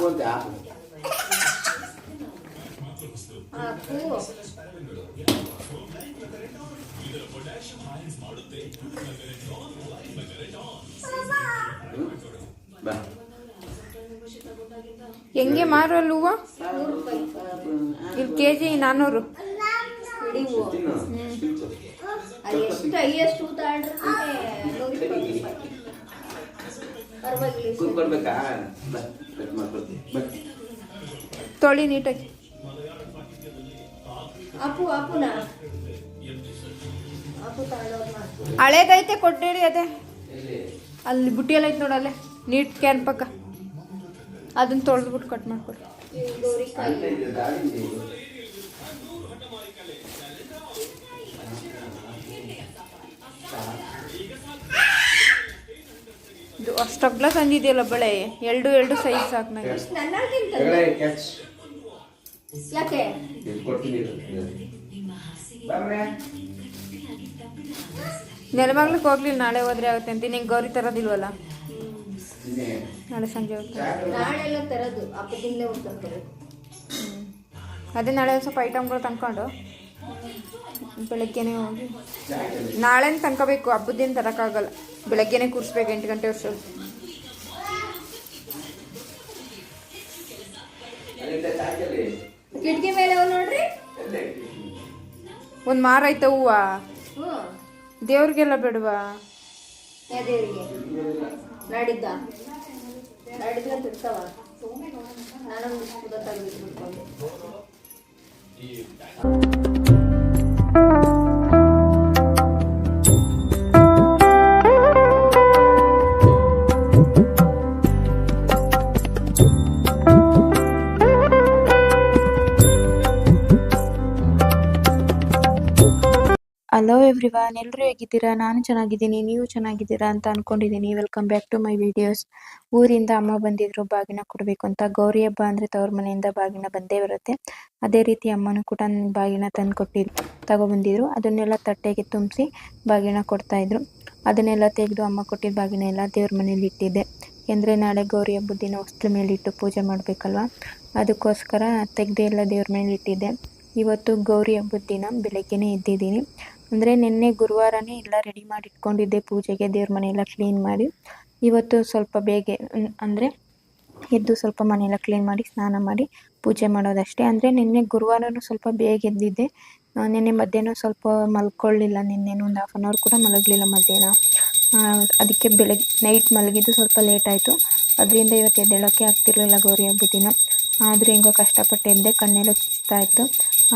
App ಅಂತ ಹಾಕು ಹೆಂಗೆ ಮಾರಲ್ಲ ಹೂವು? ಇಲ್ಲಿ ಕೆ ಜಿ ನಾನ್ನೂರು ಎಷ್ಟು ಹೈಯೆಸ್ಟ್ ಕಟ್ ಮಾಡ್ಕೊಡ್ತೀನಿ. ತೊಳಿ ನೀಟಾಗಿ. ಅಪ್ಪು ಅಪ್ಪುನ? ಹಳೇದೈತೆ ಕೊಟ್ಟೇಳಿ ಅದೇ. ಅಲ್ಲಿ ಬುಟ್ಟಿಯಲ್ಲಿ ಐತೆ ನೋಡಲ್ಲೇ ನೀಟ್ ಕ್ಯಾನ್ ಪಕ್ಕ. ಅದನ್ನ ತೊಳೆದ್ಬಿಟ್ಟು ಕಟ್ ಮಾಡ್ಕೊಡಿ. ಇದೆ ಅಷ್ಟಗ್ಲ ತಂದಿದೆಯಲ್ಲ ಬಳೆ? ಎರಡು ಎರಡು ಸೈಜ್ ಸಾಕು ನನಗೆ. ಯಾಕೆ. ನೆಲಮಗ್ಲಕ್ಕೆ ಹೋಗ್ಲಿಲ್ಲ ನಾಳೆ ಹೋದ್ರೆ ಆಗುತ್ತೆ ಅಂತ ನಿಂಗೆ ಗೌರಿ ತರೋದಿಲ್ವಲ್ಲ? ನಾಳೆ ಸಂಜೆ ಹೋಗ್ತಾರೆ. ಅದೇ ನಾಳೆ ಒಂದ್ ಸ್ವಲ್ಪ ಐಟಮ್ಗಳು ತಂದ್ಕೊಂಡು. ಬೆಳಗ್ಗೆನೇ ಹೋಗಿ. ನಾಳೆ ತನ್ಕೋಬೇಕು ಹಬ್ಬದಿಂದ ತರೋಕ್ಕಾಗಲ್ಲ ಬೆಳಗ್ಗೆನೆ ಕೂರಿಸ್ಬೇಕು ಎಂಟು ಗಂಟೆ ವರ್ಷ. ಕಿಟಕಿ ಮೇಲೆ ನೋಡ್ರಿ? ಒಂದು ಮಾರ ಐತೆ ಹೂವ? ದೇವ್ರಿಗೆಲ್ಲ ಬೇಡವಾ? ದೇವರಿಗೆ. ನಾಡಿದ್ದ. ನಾಡಿದ್ರೆ ತಿರ್ತಾವ ನಾನೊಂದು ಸುದ ಹಲೋ ಎವ್ರಿವಾನ್ ಎಲ್ಲರೂ ಹೇಗಿದ್ದೀರಾ? ನಾನು ಚೆನ್ನಾಗಿದ್ದೀನಿ, ನೀವು ಚೆನ್ನಾಗಿದ್ದೀರಾ ಅಂತ ಅನ್ಕೊಂಡಿದ್ದೀನಿ. Welcome back to my videos ಊರಿಂದ ಅಮ್ಮ ಬಂದಿದ್ರು, ಬಾಗಿನ ಕೊಡಬೇಕು ಅಂತ. ಗೌರಿ ಹಬ್ಬ ಅಂದರೆ ತವ್ರ ಮನೆಯಿಂದ ಬಾಗಿನ ಬಂದೇ ಬರುತ್ತೆ. ಅದೇ ರೀತಿ ಅಮ್ಮನೂ ಕೂಡ ಬಾಗಿನ ತಂದು ಕೊಟ್ಟಿದ್ರು ತಗೊಬಂದಿದ್ರು. ಅದನ್ನೆಲ್ಲ ತಟ್ಟೆಗೆ ತುಂಬಿಸಿ ಬಾಗಿನ ಕೊಡ್ತಾಯಿದ್ರು ಅದನ್ನೆಲ್ಲ ತೆಗೆದು ಅಮ್ಮ ಕೊಟ್ಟಿದ್ದ ಬಾಗಿನ ಎಲ್ಲ ದೇವ್ರ ಮನೇಲಿ ಇಟ್ಟಿದ್ದೆ. ಎಂದರೆ ನಾಳೆ ಗೌರಿ ಹಬ್ಬದ ದಿನ ವಸ್ತ್ರ ಮೇಲೆ ಇಟ್ಟು ಪೂಜೆ ಮಾಡಬೇಕಲ್ವ? ಅದಕ್ಕೋಸ್ಕರ ತೆಗೆದು ಎಲ್ಲ ದೇವ್ರ ಮೇಲೆ ಇಟ್ಟಿದ್ದೆ. ಇವತ್ತು ಗೌರಿ ಹಬ್ಬದ ದಿನ ಬೆಳಗ್ಗೆನೇ ಎದ್ದಿದ್ದೀನಿ. ಅಂದರೆ ನಿನ್ನೆ ಗುರುವಾರನೇ ಎಲ್ಲ ರೆಡಿ ಮಾಡಿ ಇಟ್ಕೊಂಡಿದ್ದೆ ಪೂಜೆಗೆ, ದೇವ್ರ ಮನೆಯೆಲ್ಲ ಕ್ಲೀನ್ ಮಾಡಿ. ಇವತ್ತು ಸ್ವಲ್ಪ ಬೇಗ ಅಂದರೆ ಎದ್ದು ಸ್ವಲ್ಪ ಮನೆಯೆಲ್ಲ ಕ್ಲೀನ್ ಮಾಡಿ, ಸ್ನಾನ ಮಾಡಿ ಪೂಜೆ ಮಾಡೋದಷ್ಟೇ. ಅಂದರೆ ನಿನ್ನೆ ಗುರುವಾರನೂ ಸ್ವಲ್ಪ ಬೇಗ ಎದ್ದಿದ್ದೆ. ನಿನ್ನೆ ಮಧ್ಯಾಹ್ನ ಸ್ವಲ್ಪ ಮಲ್ಕೊಳ್ಳಿಲ್ಲ ನಿನ್ನೆನೂ, ಒಂದು ಹಾಫ್ ಆನ್ ಅವರ್ ಕೂಡ ಮಲಗಲಿಲ್ಲ ಮಧ್ಯಾಹ್ನ. ಅದಕ್ಕೆ ಬೆಳಗ್ಗೆ ನೈಟ್ ಮಲಗಿದ್ದು ಸ್ವಲ್ಪ ಲೇಟ್ ಆಯಿತು. ಅದರಿಂದ ಇವತ್ತು ಎದ್ದೇಳೋಕ್ಕೆ ಆಗ್ತಿರಲಿಲ್ಲ ಗೌರಿ ಹಬ್ಬದ ದಿನ. ಆದರೂ ಹೆಂಗೋ ಕಷ್ಟಪಟ್ಟು ಎದ್ದೆ, ಕಣ್ಣೆಲ್ಲ ಚುಚ್ತಾ ಇತ್ತು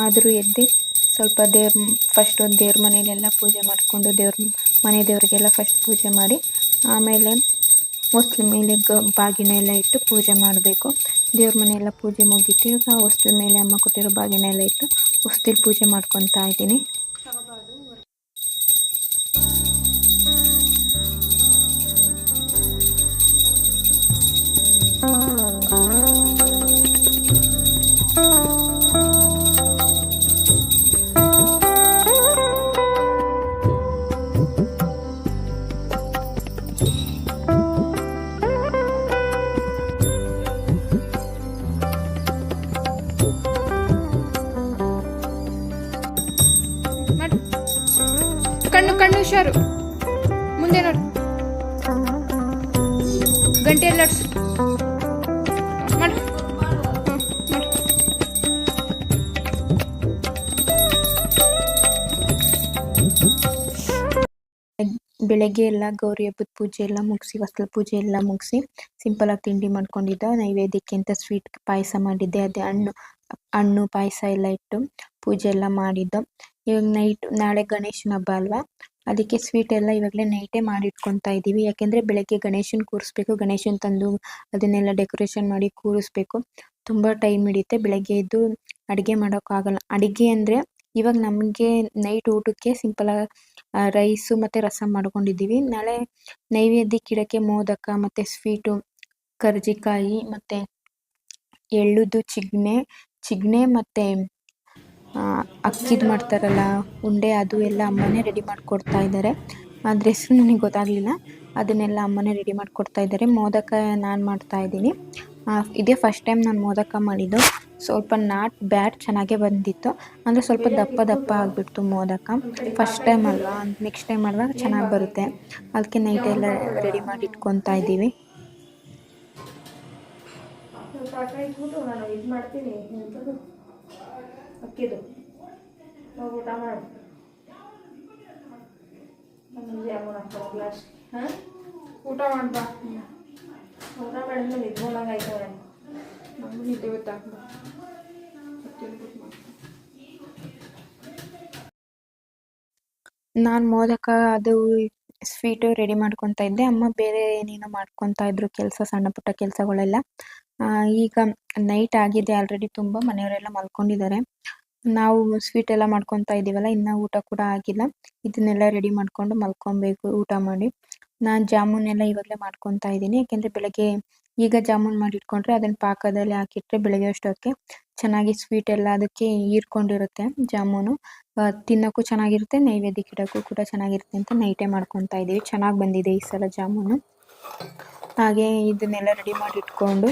ಆದರೂ ಎದ್ದು ಸ್ವಲ್ಪ ದೇವ್ರ ಫಸ್ಟ್ ಒಂದು ದೇವ್ರ ಮನೇಲೆಲ್ಲ ಪೂಜೆ ಮಾಡಿಕೊಂಡು ದೇವ್ರ ಮನೆ ದೇವರಿಗೆಲ್ಲ ಫಸ್ಟ್ ಪೂಜೆ ಮಾಡಿ, ಆಮೇಲೆ ಹೊಸ್ಲ ಮೇಲೆ ಗ, ಬಾಗಿನ ಎಲ್ಲ ಇಟ್ಟು ಪೂಜೆ ಮಾಡಬೇಕು. ದೇವ್ರ ಮನೆಯೆಲ್ಲ ಪೂಜೆ ಮುಗಿತು, ಈಗ ಹೊಸ್ಲ ಮೇಲೆ ಅಮ್ಮ ಕೊಟ್ಟಿರೋ ಬಾಗಿನ ಎಲ್ಲ ಇಟ್ಟು ಹೊಸ್ತಿಲ್ ಪೂಜೆ ಮಾಡ್ಕೊತಾ ಇದ್ದೀನಿ. ಹುಷಾರು ಮುಂದೆ ನೋಡಿ. ಗಂಟೆ ಲಟ್ಸ್ ಬೆಳಗ್ಗೆ ಎಲ್ಲ ಗೌರಿ ಹಬ್ಬದ ಪೂಜೆ ಎಲ್ಲ ಮುಗಿಸಿ, ಹೊಸ್ಲ ಪೂಜೆ ಎಲ್ಲ ಮುಗಿಸಿ ಆಗಿ ತಿಂಡಿ ಮಾಡ್ಕೊಂಡಿದ್ದ. ನೈವೇದ್ಯಕ್ಕೆ ಅಂತ ಸ್ವೀಟ್ ಪಾಯಸ ಮಾಡಿದ್ದೆ, ಅದೇ ಹಣ್ಣು ಹಣ್ಣು, ಪಾಯಸ ಎಲ್ಲ ಇಟ್ಟು ಪೂಜೆ ಎಲ್ಲ ಮಾಡಿದ್ದು. ಇವಾಗ ನೈಟ್ ನಾಳೆ ಗಣೇಶನ ಹಬ್ಬ ಅಲ್ವಾ? ಅದಕ್ಕೆ ಸ್ವೀಟ್ ಎಲ್ಲ ಇವಾಗಲೇ ನೈಟೇ ಮಾಡಿಟ್ಕೊತಾ ಇದ್ದೀವಿ ಯಾಕೆಂದರೆ ಬೆಳಗ್ಗೆ ಗಣೇಶನ ಕೂರಿಸ್ಬೇಕು, ಗಣೇಶನ ತಂದು ಅದನ್ನೆಲ್ಲ ಡೆಕೋರೇಷನ್ ಮಾಡಿ ಕೂರಿಸ್ಬೇಕು. ತುಂಬ ಟೈಮ್ ಹಿಡಿಯುತ್ತೆ ಬೆಳಗ್ಗೆ ಎದ್ದು ಅಡುಗೆ ಮಾಡೋಕ್ಕಾಗಲ್ಲ ಅಡುಗೆ ಅಂದರೆ ಇವಾಗ ನಮಗೆ ನೈಟ್ ಊಟಕ್ಕೆ ಸಿಂಪಲಾಗಿ ರೈಸು ಮತ್ತು ರಸಮ್ ಮಾಡ್ಕೊಂಡಿದ್ದೀವಿ. ನಾಳೆ ನೈವೇದ್ಯಕ್ಕೆ ಇಡೋಕ್ಕೆ ಮೋದಕ ಮತ್ತು ಸ್ವೀಟು ಕರ್ಜಿಕಾಯಿ ಮತ್ತು ಎಳ್ಳುದು, ಚಿಗ್ನೆ ಚಿಗ್ನೆ ಮತ್ತು ಅಕ್ಕಿದು ಮಾಡ್ತಾರಲ್ಲ, ಉಂಡೆ ಅದು ಎಲ್ಲ ಅಮ್ಮನೇ ರೆಡಿ ಮಾಡಿಕೊಡ್ತಾ ಇದ್ದಾರೆ ಅದ್ರ ಹೆಸ್ರು ನನಗೆ ಗೊತ್ತಾಗಲಿಲ್ಲ. ಅದನ್ನೆಲ್ಲ ಅಮ್ಮನೇ ರೆಡಿ ಮಾಡಿಕೊಡ್ತಾ ಇದ್ದಾರೆ ಮೋದಕ ನಾನು ಮಾಡ್ತಾ ಇದ್ದೀನಿ. ಇದೇ ಫಸ್ಟ್ ಟೈಮ್ ನಾನು ಮೋದಕ ಮಾಡಿದ್ದು. ಸ್ವಲ್ಪ ನಾಟ್ ಬ್ಯಾಡ್, ಚೆನ್ನಾಗೇ ಬಂದಿತ್ತು. ಅಂದರೆ ಸ್ವಲ್ಪ ದಪ್ಪ ದಪ್ಪ ಆಗಿಬಿಡ್ತು ಮೋದಕ. ಫಸ್ಟ್ ಟೈಮ್ ಅಲ್ವಾ? ನೆಕ್ಸ್ಟ್ ಟೈಮ್ ಮಾಡುವಾಗ ಚೆನ್ನಾಗಿ ಬರುತ್ತೆ. ಅದಕ್ಕೆ ನೈಟ್ ಎಲ್ಲ ರೆಡಿ ಮಾಡಿ ಇಟ್ಕೊತಾ ಇದ್ದೀವಿ. ನಾನು ಇದು ಮಾಡ್ತೀನಿ. ಅಕ್ಕಿದು. ಹೋಗಿ ಊಟ ಮಾಡಿ ಗ್ಲಾಸ್ ಹಾಂ? ಊಟ ಮಾಡ್ಬಾ. ಊಟ ಮಾಡಿದ್ರೆ ನಿದ್ಕೊಂಡಂಗೆ ಆಯ್ತವ್ರೆ ನಮಗೂ ನಿದ್ದೆ ಗೊತ್ತಾಗ್ಬಾ ನಾನು ಮೋದಕ, ಅದು ಸ್ವೀಟು ರೆಡಿ ಮಾಡ್ಕೊತಾ ಇದ್ದೆ. ಅಮ್ಮ ಬೇರೆ ಏನೇನೋ ಮಾಡ್ಕೊತಾ ಇದ್ರು, ಕೆಲಸ, ಸಣ್ಣ ಪುಟ್ಟ ಕೆಲಸಗಳೆಲ್ಲ. ಈಗ ನೈಟ್ ಆಗಿದೆ ಆಲ್ರೆಡಿ ತುಂಬಾ ಮನೆಯವರೆಲ್ಲ ಮಲ್ಕೊಂಡಿದ್ದಾರೆ. ನಾವು ಸ್ವೀಟ್ ಎಲ್ಲ ಮಾಡ್ಕೊಂತ ಇದೀವಲ್ಲ ಇನ್ನ ಊಟ ಕೂಡ ಆಗಿಲ್ಲ. ಇದನ್ನೆಲ್ಲ ರೆಡಿ ಮಾಡ್ಕೊಂಡು ಮಲ್ಕೊಬೇಕು, ಊಟ ಮಾಡಿ. ನಾನ್ ಜಾಮೂನ್ ಎಲ್ಲ ಇವಾಗ್ಲೇ ಮಾಡ್ಕೊಂತ ಇದ್ದೀನಿ. ಯಾಕೆಂದ್ರೆ ಬೆಳಗ್ಗೆ ಈಗ ಜಾಮೂನ್ ಮಾಡಿ ಇಟ್ಕೊಂಡ್ರೆ ಅದನ್ನ ಪಾಕದಲ್ಲಿ ಹಾಕಿಟ್ರೆ ಬೆಳಗ್ಗೆ ಅಷ್ಟೊತ್ತಿಗೆ ಚೆನ್ನಾಗಿ ಸ್ವೀಟ್ ಎಲ್ಲ ಅದಕ್ಕೆ ಹೀರ್ಕೊಂಡಿರುತ್ತೆ ಜಾಮೂನು. ತಿನ್ನೋಕ್ಕೂ ಚೆನ್ನಾಗಿರುತ್ತೆ ನೈವೇದ್ಯಕ್ಕೆ ಇಡೋಕ್ಕೂ ಕೂಡ ಚೆನ್ನಾಗಿರುತ್ತೆ ಅಂತ ನೈಟೇ ಮಾಡ್ಕೊಂತ ಇದೀವಿ ಚೆನ್ನಾಗಿ ಬಂದಿದೆ ಈ ಸಲ ಜಾಮೂನು. ಹಾಗೆ ಇದನ್ನೆಲ್ಲ ರೆಡಿ ಮಾಡಿ ಇಟ್ಕೊಂಡು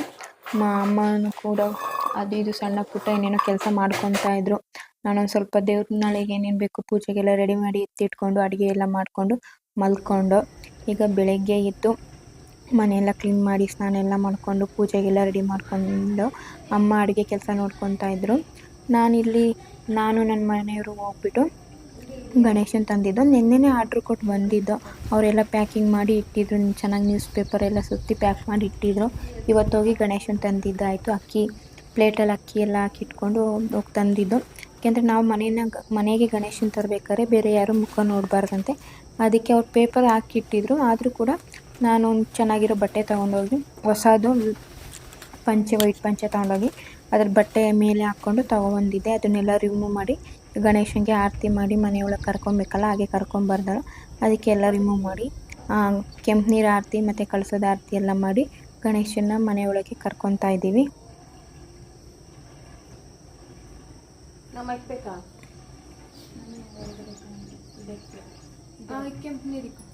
ಮಾ ಅಮ್ಮನೂ ಕೂಡ ಅದು ಇದು ಸಣ್ಣ ಪುಟ್ಟ ಏನೇನೋ ಕೆಲಸ ಮಾಡ್ಕೊತಾ ಇದ್ರು. ನಾನೊಂದು ಸ್ವಲ್ಪ ದೇವ್ರ ನಾಳೆಗೆ ಏನೇನು ಬೇಕು ಪೂಜೆಗೆಲ್ಲ ರೆಡಿ ಮಾಡಿ ಎತ್ತಿಟ್ಕೊಂಡು ಅಡುಗೆ ಎಲ್ಲ ಮಾಡಿಕೊಂಡು ಮಲ್ಕೊಂಡು ಈಗ ಬೆಳಗ್ಗೆ ಎದ್ದು ಮನೆಯೆಲ್ಲ ಕ್ಲೀನ್ ಮಾಡಿ ಸ್ನಾನ ಎಲ್ಲ ಮಾಡಿಕೊಂಡು ಪೂಜೆಗೆಲ್ಲ ರೆಡಿ ಮಾಡ್ಕೊಂಡು ಅಮ್ಮ ಅಡುಗೆ ಕೆಲಸ ನೋಡ್ಕೊತಾ ಇದ್ರು. ನಾನಿಲ್ಲಿ, ನಾನು ನನ್ನ ಮನೆಯವರು ಹೋಗ್ಬಿಟ್ಟು ಗಣೇಶನ್ ತಂದಿದ್ದು, ನಿನ್ನೆನೇ ಆರ್ಡ್ರ್ ಕೊಟ್ಟು ಬಂದಿದ್ದು, ಅವರೆಲ್ಲ ಪ್ಯಾಕಿಂಗ್ ಮಾಡಿ ಇಟ್ಟಿದ್ರು, ಚೆನ್ನಾಗಿ ನ್ಯೂಸ್ ಪೇಪರ್ ಎಲ್ಲ ಸುತ್ತಿ ಪ್ಯಾಕ್ ಮಾಡಿ ಇಟ್ಟಿದ್ರು. ಇವತ್ತು ಹೋಗಿ ಗಣೇಶನ್ ತಂದಿದ್ದಾಯಿತು, ಅಕ್ಕಿ ಪ್ಲೇಟಲ್ಲಿ ಅಕ್ಕಿ ಎಲ್ಲ ಹಾಕಿಟ್ಕೊಂಡು ಹೋಗಿ ತಂದಿದ್ದು. ಯಾಕೆಂದರೆ ನಾವು ಮನೆಯ ಮನೆಗೆ ಗಣೇಶನ್ ತರಬೇಕಾದ್ರೆ ಬೇರೆ ಯಾರು ಮುಖ ನೋಡಬಾರ್ದಂತೆ. ಅದಕ್ಕೆ ಅವ್ರು ಪೇಪರ್ ಹಾಕಿಟ್ಟಿದ್ರು, ಆದರೂ ಕೂಡ ನಾನು ಚೆನ್ನಾಗಿರೋ ಬಟ್ಟೆ ತೊಗೊಂಡೋಗಿ, ಹೊಸದು ಪಂಚೆ ವೈಟ್ ಪಂಚೆ ತೊಗೊಂಡೋಗಿ, ಅದ್ರ ಬಟ್ಟೆ ಮೇಲೆ ಹಾಕ್ಕೊಂಡು ತೊಗೊಬಂದಿದ್ದೆ ಅದನ್ನೆಲ್ಲ ರಿಮೂವ್ ಮಾಡಿ ಗಣೇಶನಿಗೆ ಆರತಿ ಮಾಡಿ ಮನೆಯೊಳಗೆ ಕರ್ಕೊಂಬೇಕಲ್ಲ ಹಾಗೆ ಕರ್ಕೊಂಬರ್ದಳು. ಅದಕ್ಕೆ ಎಲ್ಲ ರಿಮೂವ್ ಮಾಡಿ ಕೆಂಪು ನೀರು ಆರತಿ ಮತ್ತು ಕಳಸದ ಆರತಿ ಎಲ್ಲ ಮಾಡಿ ಗಣೇಶನ ಮನೆಯೊಳಗೆ ಕರ್ಕೊತಾ ಇದ್ದೀವಿ. ಕೆಂಪು ನೀರಿಗೆ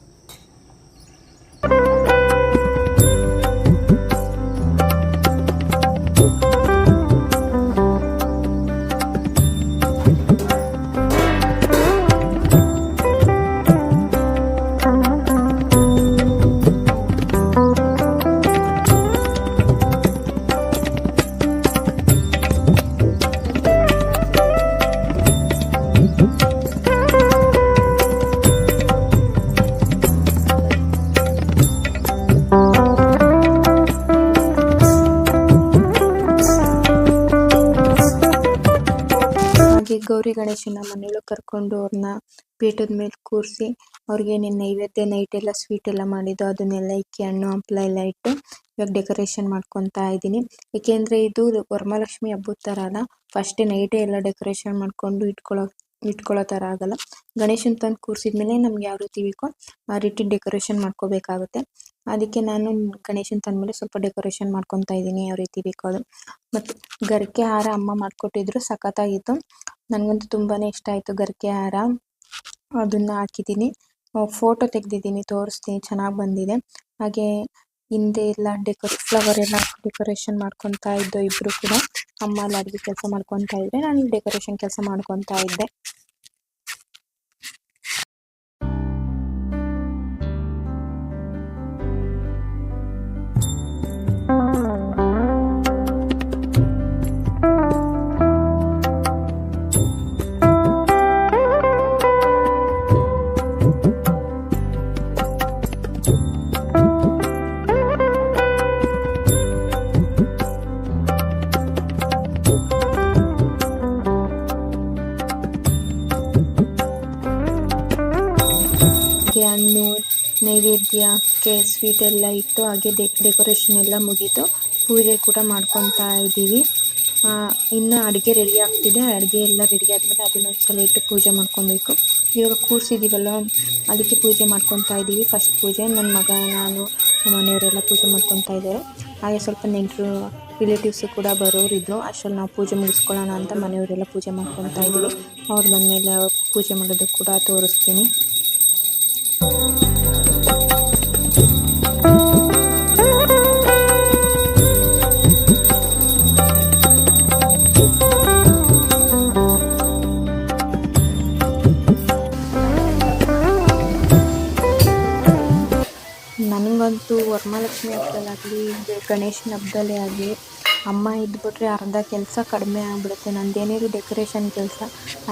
ಗೌರಿ ಗಣೇಶನ ಮನೆಯೊಳಗೆ ಕರ್ಕೊಂಡು ಅವ್ರನ್ನ ಪೀಠದ ಮೇಲೆ ಕೂರಿಸಿ ಅವ್ರಿಗೆ ಏನೇನು ನೈವೇದ್ಯ ನೈಟ್ ಎಲ್ಲ ಸ್ವೀಟ್ ಎಲ್ಲ ಮಾಡಿದ್ದು ಅದನ್ನೆಲ್ಲ ಇಕ್ಕಿ, ಹಣ್ಣು, ಹಂಪ್ಲ ಎಲ್ಲ ಇಟ್ಟು ಇವಾಗ ಡೆಕೋರೇಷನ್ ಮಾಡ್ಕೊತಾ ಇದ್ದೀನಿ. ಏಕೆಂದರೆ ಇದು ವರಮಹಾಲಕ್ಷ್ಮಿ ಹಬ್ಬದ ಥರ ಅಲ್ಲ. ಫಸ್ಟ್ ನೈಟೇ ಎಲ್ಲ ಡೆಕೋರೇಷನ್ ಮಾಡಿಕೊಂಡು ಇಟ್ಕೊಳ್ಳೋ ಇಟ್ಕೊಳ್ಳೋ ಥರ ಆಗಲ್ಲ. ಗಣೇಶನ ತಂದು ಕೂರಿಸಿದ್ಮೇಲೆ ನಮ್ಗೆ ಯಾವ ರೀತಿ ಬೇಕೋ ಆ ರೀತಿ ಡೆಕೋರೇಷನ್ ಮಾಡ್ಕೋಬೇಕಾಗುತ್ತೆ. ಅದಕ್ಕೆ ನಾನು ಗಣೇಶನ ತಂದಮೇಲೆ ಸ್ವಲ್ಪ ಡೆಕೋರೇಷನ್ ಮಾಡ್ಕೊತಾ ಇದ್ದೀನಿ, ಯಾವ ರೀತಿ ಬೇಕೋ ಅದು. ಮತ್ತು ಗರಿಕೆ ಹಾರ ಅಮ್ಮ ಮಾಡಿಕೊಟ್ಟಿದ್ರು, ಸಖತ್ತಾಗಿತ್ತು. ನನಗಂತೂ ತುಂಬಾ ಇಷ್ಟ ಆಯಿತು ಗರಿಕೆ ಹಾರ. ಅದನ್ನು ಹಾಕಿದ್ದೀನಿ. ಫೋಟೋ ತೆಗೆದಿದ್ದೀನಿ, ತೋರಿಸ್ತೀನಿ, ಚೆನ್ನಾಗಿ ಬಂದಿದೆ. ಹಾಗೆ ಹಿಂದೆ ಎಲ್ಲ ಡೆಕೋರ್ ಫ್ಲವರ್ ಎಲ್ಲ ಡೆಕೋರೇಷನ್ ಮಾಡ್ಕೊತಾ ಇದ್ದೋ ಇಬ್ಬರು ಕೂಡ, ಅಮ್ಮ ಅಲ್ಲಿ ಅಡುಗೆ ಕೆಲಸ ಮಾಡ್ಕೊತಾ ಇದ್ದೆ ನಾನು ಡೆಕೋರೇಷನ್ ಕೆಲಸ ಮಾಡ್ಕೊತಾ ಇದ್ದೆ. ನೈವೇದ್ಯಕ್ಕೆ ಸ್ವೀಟ್ ಎಲ್ಲ ಇಟ್ಟು ಹಾಗೆ ಡೆಕೋರೇಷನ್ ಎಲ್ಲ ಮುಗೀತು. ಪೂಜೆ ಕೂಡ ಮಾಡ್ಕೊತಾ ಇದ್ದೀವಿ. ಇನ್ನು ಅಡುಗೆ ರೆಡಿ ಆಗ್ತಿದೆ. ಅಡುಗೆ ಎಲ್ಲ ರೆಡಿ ಆದಮೇಲೆ ಅದನ್ನೊಂದ್ಸಲ ಇಟ್ಟು ಪೂಜೆ ಮಾಡ್ಕೊಬೇಕು. ಇವಾಗ ಕೂರಿಸಿದ್ದೀವಲ್ಲ ಅದಕ್ಕೆ ಪೂಜೆ ಮಾಡ್ಕೊತಾ ಇದ್ದೀವಿ. ಫಸ್ಟ್ ಪೂಜೆ. ನನ್ನ ಮಗ, ನಾನು ಮನೆಯವರೆಲ್ಲ ಪೂಜೆ ಮಾಡ್ಕೊತಾ ಇದ್ದಾರೆ. ಹಾಗೆ ಸ್ವಲ್ಪ ನೆಂಟರು ರಿಲೇಟಿವ್ಸು ಕೂಡ ಬರೋರಿದ್ದರು ಅಷ್ಟರಲ್ಲಿ ನಾವು ಪೂಜೆ ಮುಗಿಸ್ಕೊಳ್ಳೋಣ ಅಂತ ಮನೆಯವರೆಲ್ಲ ಪೂಜೆ ಮಾಡ್ಕೊತಾ ಇದ್ದೀವಿ. ಅವ್ರು ಬಂದಮೇಲೆ ಪೂಜೆ ಮಾಡೋದು ಕೂಡ ತೋರಿಸ್ತೀನಿ. ಗಣೇಶನ ಹಬ್ಬದಲ್ಲೇ ಆಗಲಿ ಅಮ್ಮ ಇದ್ಬಿಟ್ರೆ ಅರ್ಧ ಕೆಲಸ ಕಡಿಮೆ ಆಗಿಬಿಡುತ್ತೆ. ನಂದೇನಿದ್ರು ಡೆಕೋರೇಷನ್ ಕೆಲಸ,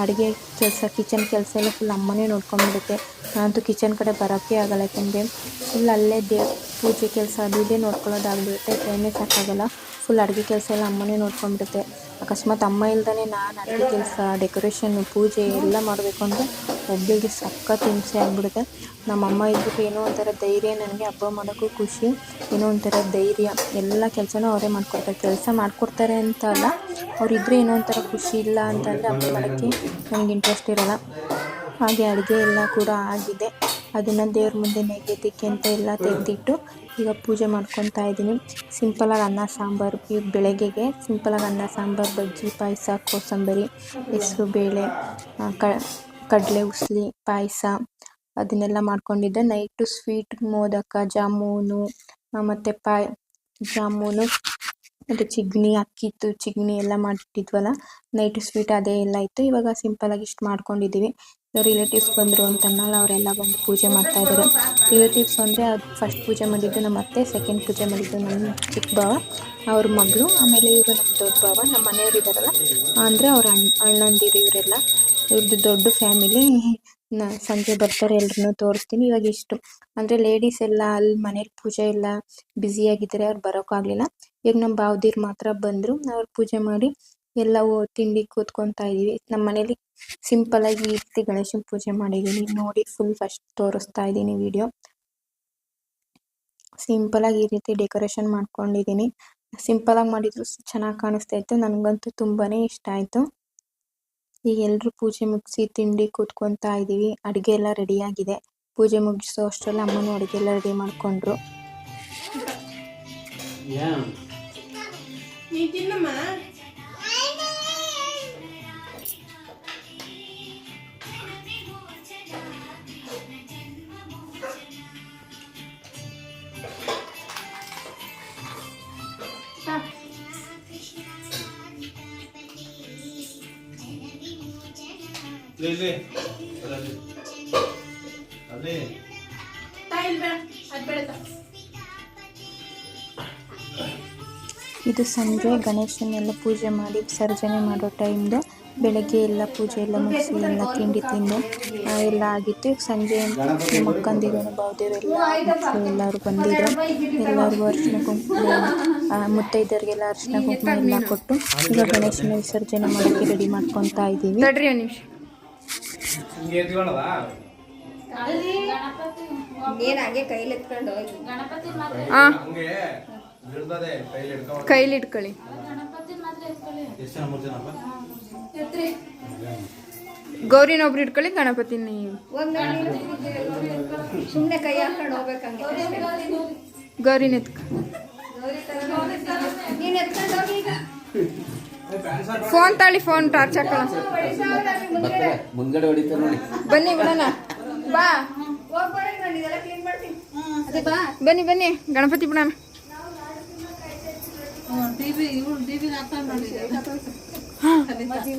ಅಡುಗೆ ಕೆಲಸ ಕಿಚನ್ ಕೆಲಸ ಎಲ್ಲ ಫುಲ್ ಅಮ್ಮನೇ ನೋಡ್ಕೊಂಡ್ಬಿಡುತ್ತೆ ನಾನಂತೂ ಕಿಚನ್ ಕಡೆ ಬರೋಕ್ಕೆ ಆಗಲ್ಲ ಯಾಕೆಂದರೆ ಫುಲ್ ಅಲ್ಲೇ ದೇ ಪೂಜೆ ಕೆಲಸ ಅದು ಇದೇ ನೋಡ್ಕೊಳ್ಳೋದಾಗ್ಬಿಡುತ್ತೆ. ಟೈಮೇ ಸಾಕಾಗಲ್ಲ. ಫುಲ್ ಅಡುಗೆ ಕೆಲಸ ಎಲ್ಲ ಅಮ್ಮನೇ ನೋಡ್ಕೊಂಡ್ಬಿಡುತ್ತೆ ಅಕಸ್ಮಾತ್ ಅಮ್ಮ ಇಲ್ದೇ ನಾನು ಅಡುಗೆ ಕೆಲಸ ಡೆಕೋರೇಷನ್ನು ಪೂಜೆ ಎಲ್ಲ ಮಾಡಬೇಕು ಅಂದರೆ ಒಬ್ಬಳಿಗೆ ಸಖತ್ ಹಿಂಸೆ ಆಗಿಬಿಡುತ್ತೆ. ನಮ್ಮ ಅಮ್ಮ ಇದ್ಬಿಟ್ಟು ಏನೋ ಒಂಥರ ಧೈರ್ಯ ನನಗೆ ಹಬ್ಬ ಮಾಡೋಕ್ಕೂ ಖುಷಿ, ಏನೋ ಒಂಥರ ಧೈರ್ಯ, ಎಲ್ಲ ಕೆಲಸನೂ ಅವರೇ ಮಾಡ್ಕೊಡ್ತಾರೆ. ಕೆಲಸ ಮಾಡ್ಕೊಡ್ತಾರೆ ಅಂತ ಅಲ್ಲ ಅವರಿದ್ದರೆ ಏನೋ ಒಂಥರ ಖುಷಿ ಇಲ್ಲ ಅಂತಂದರೆ ಹಬ್ಬ ಮಾಡೋಕ್ಕೆ ನನಗೆ ಇಂಟ್ರೆಸ್ಟ್ ಇರೋಲ್ಲ. ಹಾಗೆ ಅಡುಗೆ ಎಲ್ಲ ಕೂಡ ಆಗಿದೆ. ಅದನ್ನು ದೇವ್ರ ಮುಂದೆ ನೈವೇದ್ಯಕ್ಕೆ ಅಂತ ಎಲ್ಲ ತೆಗೆದಿಟ್ಟು ಈಗ ಪೂಜೆ ಮಾಡ್ಕೊತಾ ಇದ್ದೀನಿ. ಸಿಂಪಲಾಗಿ ಅನ್ನ, ಸಾಂಬಾರು, ಈಗ ಬೆಳಗ್ಗೆಗೆ ಸಿಂಪಲಾಗಿ ಅನ್ನ, ಸಾಂಬಾರು, ಬಜ್ಜಿ, ಪಾಯಸ, ಕೋಸಂಬರಿ, ಹೆಸರು, ಬೇಳೆ ಕಡಲೆ, ಉಸ್ಲಿ, ಪಾಯಸ ಅದನ್ನೆಲ್ಲ ಮಾಡ್ಕೊಂಡಿದ್ದೆ. ನೈಟು ಸ್ವೀಟ್ ಮೋದಕ, ಜಾಮೂನು ಮತ್ತು ಪಾಯ್, ಜಾಮೂನು ಮತ್ತು ಚಿಗ್ನಿ ಅಕ್ಕಿತ್ತು ಚಿಗ್ನಿ ಎಲ್ಲ ಮಾಡಿಟ್ಟಿದ್ವಲ್ಲ ನೈಟ್ ಸ್ವೀಟ್ ಅದೇ ಎಲ್ಲ ಇತ್ತು. ಇವಾಗ ಆಗಿ ಇಷ್ಟು ಮಾಡ್ಕೊಂಡಿದ್ದೀವಿ ರಿಲೇಟಿವ್ಸ್ ಬಂದರು ಅಂತ ಅನ್ನಲ್ಲ ಅವರೆಲ್ಲ ಬಂದು ಪೂಜೆ ಮಾಡ್ತಾ ಇದ್ದಾರೆ. ರಿಲೇಟಿವ್ಸ್ ಅಂದರೆ ಅದು ಫಸ್ಟ್ ಪೂಜೆ ಮಾಡಿದ್ದು ನಮ್ಮ ಅತ್ತೆ ಸೆಕೆಂಡ್ ಪೂಜೆ ಮಾಡಿದ್ದು ನಮ್ಮ ಚಿಕ್ಕ ಭಾವ, ಅವ್ರ ಮಗಳು, ಆಮೇಲೆ ಇವರು ನಮ್ಮ ದೊಡ್ಡ ಭಾವ, ನಮ್ಮ ಮನೆಯವ್ರು ಇದ್ದಾರಲ್ಲ, ಅಂದರೆ ಅವ್ರ ಅಣ್ಣ, ಅಣ್ಣಂದಿರು ಇವರೆಲ್ಲ. ಇವ್ರದ್ದು ದೊಡ್ಡ ಫ್ಯಾಮಿಲಿ ನ ಸಂಜೆ ಬರ್ತಾರೆ ಎಲ್ಲರನ್ನು ತೋರಿಸ್ತೀನಿ. ಇವಾಗ ಇಷ್ಟು. ಅಂದರೆ ಲೇಡೀಸ್ ಎಲ್ಲ ಅಲ್ಲಿ ಮನೇಲಿ ಪೂಜೆ ಎಲ್ಲ ಆಗಿದ್ರೆ ಅವ್ರು ಬರೋಕ್ಕಾಗಲಿಲ್ಲ ಈಗ ನಮ್ಮ ಭಾವದಿರು ಮಾತ್ರ ಬಂದರು. ಅವ್ರು ಪೂಜೆ ಮಾಡಿ ಎಲ್ಲವೂ ತಿಂಡಿ ಕೂತ್ಕೊತಾ ಇದೀವಿ ನಮ್ಮ ಮನೇಲಿ ಸಿಂಪಲಾಗಿ ಈ ರೀತಿ ಗಣೇಶನ ಪೂಜೆ ಮಾಡಿದ್ದೀನಿ ನೋಡಿ ಫುಲ್ ಫಸ್ಟ್ ತೋರಿಸ್ತಾ ಇದ್ದೀನಿ ವಿಡಿಯೋ ಸಿಂಪಲಾಗಿ ಈ ರೀತಿ ಡೆಕೋರೇಷನ್ ಮಾಡ್ಕೊಂಡಿದ್ದೀನಿ. ಸಿಂಪಲಾಗಿ ಮಾಡಿದ್ರು ಚೆನ್ನಾಗಿ ಕಾಣಿಸ್ತಾ ಇತ್ತು. ನನಗಂತೂ ತುಂಬಾನೇ ಇಷ್ಟ ಆಯಿತು. ಈಗ ಎಲ್ಲರೂ ಪೂಜೆ ಮುಗಿಸಿ ತಿಂಡಿ ಕೂತ್ಕೊಂತಾ ಇದ್ದೀವಿ ಅಡುಗೆ ಎಲ್ಲ ರೆಡಿ ಆಗಿದೆ. ಪೂಜೆ ಮುಗಿಸೋ ಅಷ್ಟರಲ್ಲಿ ಅಮ್ಮನೂ ಅಡುಗೆ ಎಲ್ಲ ರೆಡಿ ಮಾಡಿಕೊಂಡ್ರು. ನೀ ತಿನ್ನಮ್ಮ. ಇದು ಸಂಜೆ ಗಣೇಶನೆಲ್ಲ ಪೂಜೆ ಮಾಡಿ ವಿಸರ್ಜನೆ ಮಾಡೋ ಟೈಮ್ದು ಬೆಳಗ್ಗೆ ಎಲ್ಲ ಪೂಜೆ ಎಲ್ಲ ಮುಗಿಸಿ ಎಲ್ಲ ತಿಂಡಿ ತಿಂದು ಎಲ್ಲ ಆಗಿತ್ತು. ಸಂಜೆ ಮಕ್ಕಂದಿರು ಬಾವ್ದಿರು ಎಲ್ಲರೂ ಬಂದಿದ್ರು. ಎಲ್ಲರಿಗೂ ಅರ್ಶಿನ ಕುಂಕುಮ ಮುತ್ತೈದರಿಗೆಲ್ಲ ಅರ್ಶಿನ ಕುಂಕುಮ ಎಲ್ಲ ಕೊಟ್ಟು ಈಗ ಗಣೇಶನ ವಿಸರ್ಜನೆ ಮಾಡೋಕ್ಕೆ ರೆಡಿ ಮಾಡ್ಕೊತಾ ಇದ್ದೀವಿ. ಹಿಂಗೆ ಎತ್ಕೊಳ್ಳೋದಾ ಹಾಗೆ ಕೈಲಿ ಎತ್ಕೊಂಡು ಹೋಗಿ. ಹಂಗೆ ಹಿಡ್ದದೆ ಕೈಲಿ ಹಿಡ್ಕೊಂಡು ಕೈಲಿ ಇಟ್ಕೊಳ್ಳಿ. ಎಷ್ಟು ಜನ ಮೂರು ಜನಪ್ಪ? ಗೌರಿನೊಬ್ರು ಇಟ್ಕೊಳ್ಳಿ ಗಣಪತಿ ನೀವು ಸುಮ್ಮನೆ ಕೈ ಹಾಕೊಂಡು ಹೋಗ್ಬೇಕಂಗೆ ಗೌರಿನ ಎತ್ಕ ನೀನು ಎತ್ಕೊಂಡು ಹೋಗಿ ಈಗ. ಫೋನ್ ತಾಳಿ ಫೋನ್ ಟಾರ್ಚ್ ಹಾಕೋಣ ಮುಂದ್ಗಡೆ ಹೊಡಿತಾರೆ ನೋಡಿ. ಬನ್ನಿ ಬಿಡೋಣ. ಬಾ. ಬನ್ನಿ ಬನ್ನಿ. ಗಣಪತಿ ಬಿಡೋಣ.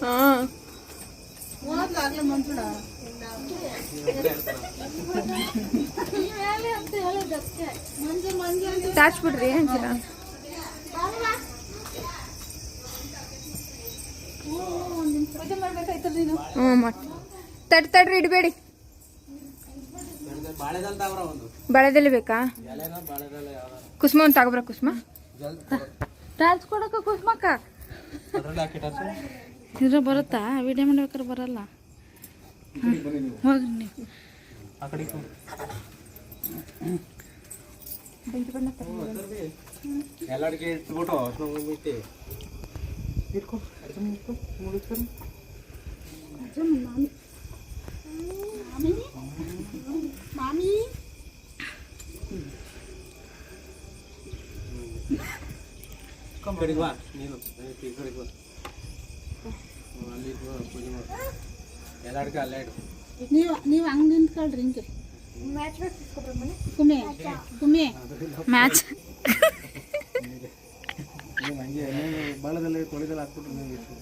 ಹಾಂ. ಟಾರ್ಚ್ ಬಿಡ್ರಿ ಅಂತೀರ ಹ್ಞೂ ಮಾಡಿ ತಡ್ ತಡ್ರಿ, ಇಡಬೇಡಿ. ಬಾಳೆದೆಲೆ ಬೇಕಾ? ಕುಸುಮ ಒಂದು ತಗೊಬ್ರ, ಕುಸುಮ. ಟಾರ್ಚ್ ಕೊಡಕ ಕುಸುಮಕ್ಕ. ಇದ್ರ ಬರುತ್ತಾ? ವಿಡಿಯೋ ಮಾಡ್ಬೇಕಾದ್ರೆ ಬರಲ್ಲ. ಹೋಗ್ರಿ ನೀವು. ಎಲ್ಲರಿಗೆ ಇಟ್ಬಿಟ್ಟು ಬಿಟ್ಟು ಇಟ್ಕೊ ಇಟ್ಕೊ ಮುಗಿಸ್ಕೊಂಡು ಕಡೆಗೆ ಬಾ ನೀನು ಈ ಕಡೆಗೆ ಬಾ ಹ್ಮ್, ಅಲ್ಲಿ ಇಟ್ಕೊ, ಪೂಜೆ ಮಾಡು ಎಲ್ಲಾಡ್ಕ ಅಲ್ಲೇ ಇಡು ನೀವು ನೀವು ಹಂಗೆ ನಿಂತ್ಕೊಳ್ರಿ ಹಿಂಗೆ ಕುಮೆ ಕುಮೆ ಮ್ಯಾಚ್ ನೀವು ಹಂಗೆ ನೀನು ಬಾಳದಲ್ಲಿ ತೊಳೆದಲ್ಲಿ ಹಾಕ್ಬಿಟ್ರೆ ನೀವು ಇಷ್ಟು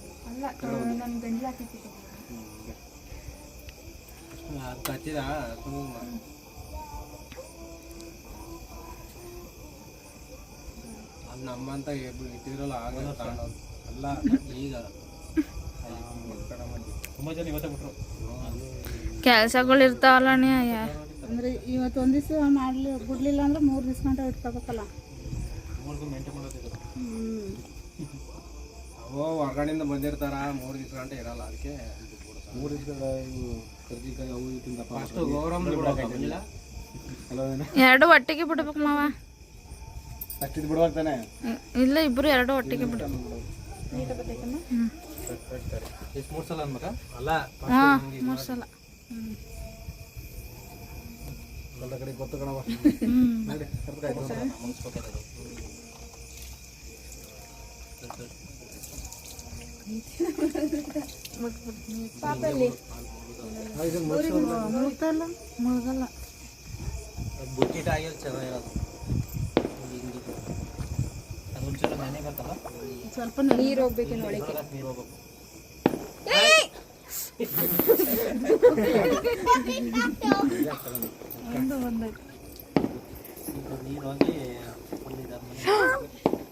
ಅದು ಹಚ್ಚಿದ ನಮ್ಮಂತ ಇಟ್ಟಿದ್ರಲ್ಲ ಆಗ ಅಲ್ಲ ಈಗ ತುಂಬ ಜನ ಇವತ್ತೇ ಬಿಟ್ರು. ಕೆಲಸಗಳು ಇರ್ತಾವಲ್ಲ ನೀ ಅಂದ್ರೆ ಇವತ್ತು ಒಂದ್ ದಿವಸ ಮಾಡ್ಲಿ ಬಿಡ್ಲಿಲ್ಲ ಅಂದ್ರೆ ಮೂರ್ ದಿವಸ ಗಂಟೆ ಇಟ್ಕೋಬೇಕಲ್ಲ ಹೊರಗಡೆಯಿಂದ ಬಂದಿರ್ತಾರ? ಮೂರು ದಿವಸ ಗಂಟೆ ಇರಲ್ಲ ಅದಕ್ಕೆ. ಮೂರು ದಿವಸ ಕರ್ಜಿಕಾಯಿ ಅವು ತಿಂದ ಅಷ್ಟು ಬಿಡಲ್ಲ ಎರಡು ಒಟ್ಟಿಗೆ ಬಿಡ್ಬೇಕು ಮಾವ. ಅಷ್ಟಿದ್ ಬಿಡುವಾಗ ತಾನೆ? ಇಲ್ಲ ಇಬ್ರು ಎರಡು ಒಟ್ಟಿಗೆ ಬಿಡ್ಬೇಕು. ಎಷ್ಟು ಮೂರು ಸಲ ಅನ್ಬೇಕಾ? ಅಲ್ಲ ಹಾ ಮೂರು ಸಲ. ಎಲ್ಲ ಕಡೆ ಗೊತ್ತು ಕಣವ ನಡಿ ಬುಟ್ಟಿಟ್ ಚೆನ್ನಾಗಿರೋದು ಸ್ವಲ್ಪ ನೀರು ಹೋಗ್ಬೇಕು ನೋಡಿ ನೀರು ಹೋಗ್ಬೇಕು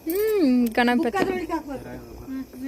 ಹ್ಮ್ ಗಣಪತಿ.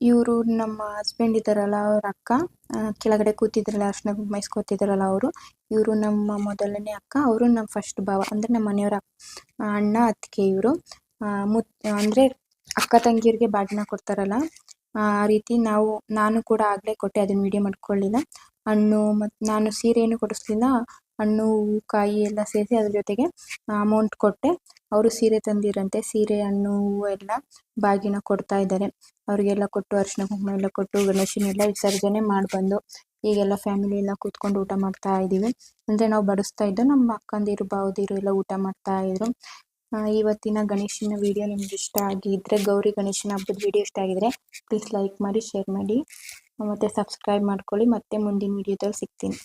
ಇವರು ನಮ್ಮ ಹಸ್ಬೆಂಡ್ ಇದ್ದಾರಲ್ಲ ಅವ್ರ ಅಕ್ಕ ಕೆಳಗಡೆ ಕೂತಿದ್ರಲ್ಲ, ಅರ್ಶನ ಕುಂಕುಮ ಅವರು. ಇವರು ನಮ್ಮ ಮೊದಲನೇ ಅಕ್ಕ, ಅವರು ನಮ್ಮ ಫಸ್ಟ್ ಭಾವ, ಅಂದ್ರೆ ನಮ್ಮ ಮನೆಯವರ ಅಣ್ಣ, ಅತ್ತಿಗೆ ಇವರು. ಮುತ್, ಅಂದರೆ ಅಕ್ಕ ತಂಗಿಯರಿಗೆ ಬಾಗಿನ ಕೊಡ್ತಾರಲ್ಲ. ಆ ರೀತಿ ನಾವು, ನಾನು ಕೂಡ ಆಗ್ಲೇ ಕೊಟ್ಟೆ, ಅದನ್ನ ವಿಡಿಯೋ ಮಾಡ್ಕೊಳ್ಳಿಲ್ಲ. ಹಣ್ಣು ಮತ್ತು ನಾನು ಸೀರೆಯನ್ನು ಕೊಡಿಸ್ಲಿಲ್ಲ. ಹಣ್ಣು ಹೂವು ಕಾಯಿ ಎಲ್ಲ ಸೇರಿಸಿ ಅದ್ರ ಜೊತೆಗೆ ಅಮೌಂಟ್ ಕೊಟ್ಟೆ ಅವರು ಸೀರೆ ತಂದಿರಂತೆ. ಸೀರೆ, ಹಣ್ಣು ಹೂವು ಎಲ್ಲ ಬಾಗಿನ ಕೊಡ್ತಾ ಇದ್ದಾರೆ. ಅವರಿಗೆಲ್ಲ ಕೊಟ್ಟು ಅರಿಶಿನ ಕುಂಕುಮ ಎಲ್ಲ ಕೊಟ್ಟು ಗಣೇಶನೆಲ್ಲ ವಿಸರ್ಜನೆ ಮಾಡಿ ಬಂದು ಈಗೆಲ್ಲ ಫ್ಯಾಮಿಲಿ ಎಲ್ಲ ಕೂತ್ಕೊಂಡು ಊಟ ಮಾಡ್ತಾ ಇದ್ದೀವಿ. ಅಂದರೆ ನಾವು ಬಡಿಸ್ತಾ ಇದ್ದು ನಮ್ಮ ಅಕ್ಕಂದಿರು, ಬಾವುದಿರು ಎಲ್ಲ ಊಟ ಮಾಡ್ತಾ ಇದ್ರು. ಇವತ್ತಿನ ಗಣೇಶನ ವಿಡಿಯೋ ನಿಮ್ಗೆ ಇಷ್ಟ ಆಗಿದ್ರೆ, ಗೌರಿ ಗಣೇಶನ ಹಬ್ಬದ ವಿಡಿಯೋ ಇಷ್ಟ ಆಗಿದ್ರೆ ಪ್ಲೀಸ್ ಲೈಕ್ ಮಾಡಿ ಶೇರ್ ಮಾಡಿ, ಮತ್ತು ಸಬ್ಸ್ಕ್ರೈಬ್ ಮಾಡ್ಕೊಳ್ಳಿ. ಮತ್ತೆ ಮುಂದಿನ ವಿಡಿಯೋದಲ್ಲಿ ಸಿಗ್ತೀನಿ.